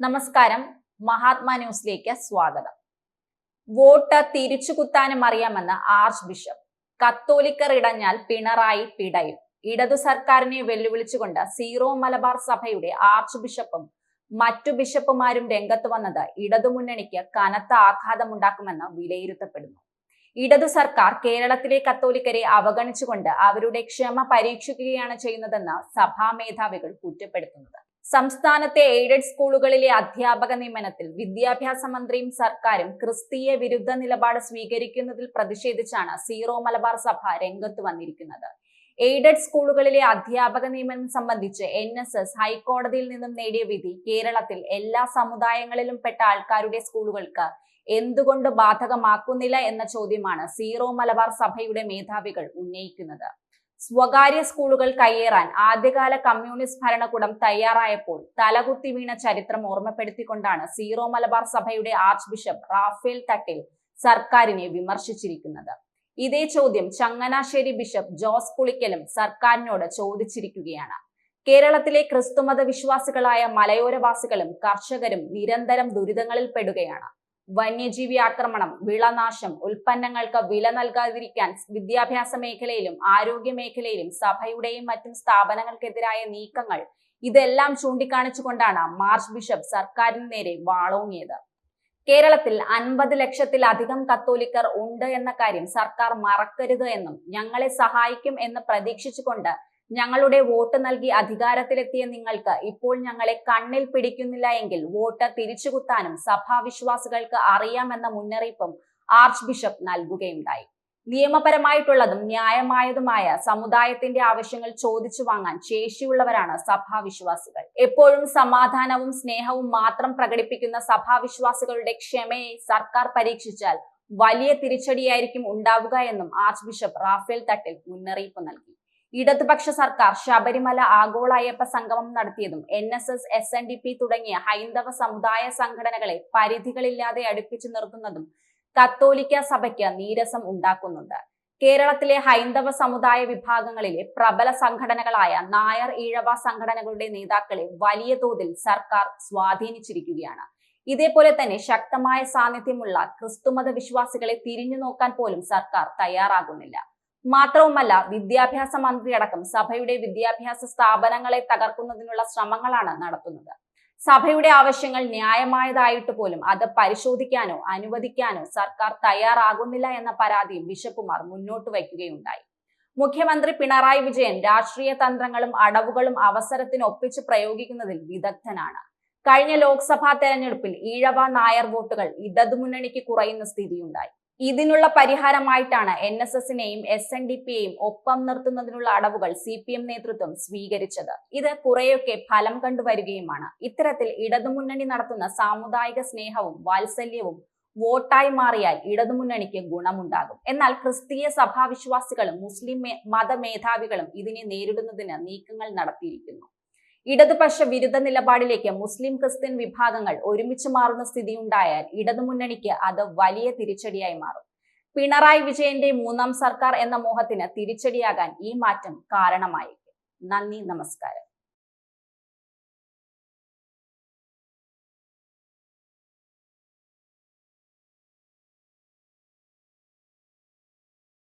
നമസ്കാരം. മഹാത്മാ ന്യൂസിലേക്ക് സ്വാഗതം. വോട്ട് തിരിച്ചു കുത്താനും അറിയാമെന്ന് ആർച്ച് ബിഷപ്പ്. കത്തോലിക്കർ ഇടഞ്ഞാൽ പിണറായി പിടയും. ഇടതു സർക്കാരിനെ വെല്ലുവിളിച്ചുകൊണ്ട് സീറോ മലബാർ സഭയുടെ ആർച്ച് ബിഷപ്പും മറ്റു ബിഷപ്പുമാരും രംഗത്ത് വന്നത് ഇടതുമുന്നണിക്ക് കനത്ത ആഘാതമുണ്ടാക്കുമെന്ന് വിലയിരുത്തപ്പെടുന്നു. ഇടതു സർക്കാർ കേരളത്തിലെ കത്തോലിക്കരെ അവഗണിച്ചുകൊണ്ട് അവരുടെ ക്ഷമ പരീക്ഷിക്കുകയാണ് ചെയ്യുന്നതെന്ന് സഭാ മേധാവികൾ കുറ്റപ്പെടുത്തുന്നത്. സംസ്ഥാനത്തെ എയ്ഡഡ് സ്കൂളുകളിലെ അധ്യാപക നിയമനത്തിൽ വിദ്യാഭ്യാസ മന്ത്രിയും സർക്കാരും ക്രിസ്തീയ വിരുദ്ധ നിലപാട് സ്വീകരിക്കുന്നതിൽ പ്രതിഷേധിച്ചാണ് സീറോ മലബാർ സഭ രംഗത്ത് വന്നിരിക്കുന്നത്. എയ്ഡഡ് സ്കൂളുകളിലെ അധ്യാപക നിയമനം സംബന്ധിച്ച് എൻ എസ് എസ് ഹൈക്കോടതിയിൽ നിന്നും നേടിയ വിധി കേരളത്തിൽ എല്ലാ സമുദായങ്ങളിലും പെട്ട ആൾക്കാരുടെ സ്കൂളുകൾക്ക് എന്തുകൊണ്ട് ബാധകമാക്കുന്നില്ല എന്ന ചോദ്യമാണ് സീറോ മലബാർ സഭയുടെ മേധാവികൾ ഉന്നയിക്കുന്നത്. സ്വകാര്യ സ്കൂളുകൾ കയ്യേറാൻ ആദ്യകാല കമ്മ്യൂണിസ്റ്റ് ഭരണകൂടം തയ്യാറായപ്പോൾ തലകുത്തി വീണ ചരിത്രം ഓർമ്മപ്പെടുത്തിക്കൊണ്ടാണ് സീറോ മലബാർ സഭയുടെ ആർച്ച് ബിഷപ്പ് റാഫേൽ തട്ടിൽ സർക്കാരിനെ വിമർശിച്ചിരിക്കുന്നത്. ഇതേ ചോദ്യം ചങ്ങനാശ്ശേരി ബിഷപ്പ് ജോസ് പുളിക്കലും സർക്കാരിനോട് ചോദിച്ചിരിക്കുകയാണ്. കേരളത്തിലെ ക്രിസ്തുമത വിശ്വാസികളായ മലയോരവാസികളും കർഷകരും നിരന്തരം ദുരിതങ്ങളിൽ പെടുകയാണ്. വന്യജീവി ആക്രമണം വിളനാശം ഉൽപ്പന്നങ്ങൾക്ക് വില നൽകാതിരിക്കാൻ വിദ്യാഭ്യാസ മേഖലയിലും ആരോഗ്യ മേഖലയിലും സഭയുടെയും മറ്റും സ്ഥാപനങ്ങൾക്കെതിരായ നീക്കങ്ങൾ ഇതെല്ലാം ചൂണ്ടിക്കാണിച്ചുകൊണ്ടാണ് മാർച്ച് ബിഷപ്പ് സർക്കാരിന് നേരെ വാളോങ്ങിയത്. കേരളത്തിൽ അൻപത് ലക്ഷത്തിലധികം കത്തോലിക്കർ ഉണ്ട് എന്ന കാര്യം സർക്കാർ മറക്കരുത് എന്നും ഞങ്ങളെ സഹായിക്കും എന്ന് പ്രതീക്ഷിച്ചുകൊണ്ട് ഞങ്ങളുടെ വോട്ട് നൽകി അധികാരത്തിലെത്തിയ നിങ്ങൾക്ക് ഇപ്പോൾ ഞങ്ങളെ കണ്ണിൽ പിടിക്കുന്നില്ല എങ്കിൽ വോട്ട് തിരിച്ചുകുത്താനും സഭാവിശ്വാസികൾക്ക് അറിയാമെന്ന മുന്നറിയിപ്പും ആർച്ച് ബിഷപ്പ് നൽകുകയുണ്ടായി. നിയമപരമായിട്ടുള്ളതും ന്യായമായതുമായ സമുദായത്തിന്റെ ആവശ്യങ്ങൾ ചോദിച്ചു വാങ്ങാൻ ശേഷിയുള്ളവരാണ് സഭാവിശ്വാസികൾ. എപ്പോഴും സമാധാനവും സ്നേഹവും മാത്രം പ്രകടിപ്പിക്കുന്ന സഭാവിശ്വാസികളുടെ ക്ഷമയെ സർക്കാർ പരീക്ഷിച്ചാൽ വലിയ തിരിച്ചടിയായിരിക്കും ഉണ്ടാവുക എന്നും ആർച്ച് ബിഷപ്പ് റാഫേൽ തട്ടിൽ മുന്നറിയിപ്പ് നൽകി. ഇടതുപക്ഷ സർക്കാർ ശബരിമല ആഗോള അയ്യപ്പ സംഗമം നടത്തിയതും N S S S N D P തുടങ്ങിയ ഹൈന്ദവ സമുദായ സംഘടനകളെ പരിധികളില്ലാതെ അടുപ്പിച്ചു നിർത്തുന്നതും കത്തോലിക്ക സഭയ്ക്ക് നീരസം ഉണ്ടാക്കുന്നുണ്ട്. കേരളത്തിലെ ഹൈന്ദവ സമുദായ വിഭാഗങ്ങളിലെ പ്രബല സംഘടനകളായ നായർ ഈഴവ സംഘടനകളുടെ നേതാക്കളെ വലിയ തോതിൽ സർക്കാർ സ്വാധീനിച്ചിരിക്കുകയാണ്. ഇതേപോലെ തന്നെ ശക്തമായ സാന്നിധ്യമുള്ള ക്രിസ്തുമത വിശ്വാസികളെ തിരിഞ്ഞു നോക്കാൻ പോലും സർക്കാർ തയ്യാറാകുന്നില്ല. മാത്രവുമല്ല വിദ്യാഭ്യാസ മന്ത്രി അടക്കം സഭയുടെ വിദ്യാഭ്യാസ സ്ഥാപനങ്ങളെ തകർക്കുന്നതിനുള്ള ശ്രമങ്ങളാണ് നടത്തുന്നത്. സഭയുടെ ആവശ്യങ്ങൾ ന്യായമായതായിട്ട് പോലും അത് പരിശോധിക്കാനോ അനുവദിക്കാനോ സർക്കാർ തയ്യാറാകുന്നില്ല എന്ന പരാതിയും ബിഷപ്പുമാർ മുന്നോട്ട് വയ്ക്കുകയുണ്ടായി. മുഖ്യമന്ത്രി പിണറായി വിജയൻ രാഷ്ട്രീയ തന്ത്രങ്ങളും അടവുകളും അവസരത്തിന് ഒപ്പിച്ച് പ്രയോഗിക്കുന്നതിൽ വിദഗ്ധനാണ്. കഴിഞ്ഞ ലോക്സഭാ തെരഞ്ഞെടുപ്പിൽ ഈഴവ നായർ വോട്ടുകൾ ഇടതുമുന്നണിക്ക് കുറയുന്ന സ്ഥിതിയുണ്ടായി. ഇതിനുള്ള പരിഹാരമായിട്ടാണ് എൻ എസ് എസിനെയും എസ് എൻ ഡി പിയെയും ഒപ്പം നിർത്തുന്നതിനുള്ള അടവുകൾ സി പി എം നേതൃത്വം സ്വീകരിച്ചത്. ഇത് കുറെയൊക്കെ ഫലം കണ്ടുവരികയുമാണ്. ഇത്തരത്തിൽ ഇടതുമുന്നണി നടത്തുന്ന സാമുദായിക സ്നേഹവും വാത്സല്യവും വോട്ടായി മാറിയാൽ ഇടതുമുന്നണിക്ക് ഗുണമുണ്ടാകും. എന്നാൽ ക്രിസ്തീയ സഭാവിശ്വാസികളും മുസ്ലിം മതമേധാവികളും ഇതിനെ നേരിടുന്നതിന് നീക്കങ്ങൾ നടത്തിയിരിക്കുന്നു. ഇടതുപക്ഷ വിരുദ്ധ നിലപാടിലേക്ക് മുസ്ലിം ക്രിസ്ത്യൻ വിഭാഗങ്ങൾ ഒരുമിച്ച് മാറുന്ന സ്ഥിതി ഉണ്ടായാൽ ഇടതുമുന്നണിക്ക് അത് വലിയ തിരിച്ചടിയായി മാറും. പിണറായി വിജയന്റെ മൂന്നാം സർക്കാർ എന്ന മോഹത്തിന് തിരിച്ചടിയാകാൻ ഈ മാറ്റം കാരണമായിരിക്കും നന്ദി നമസ്കാരം.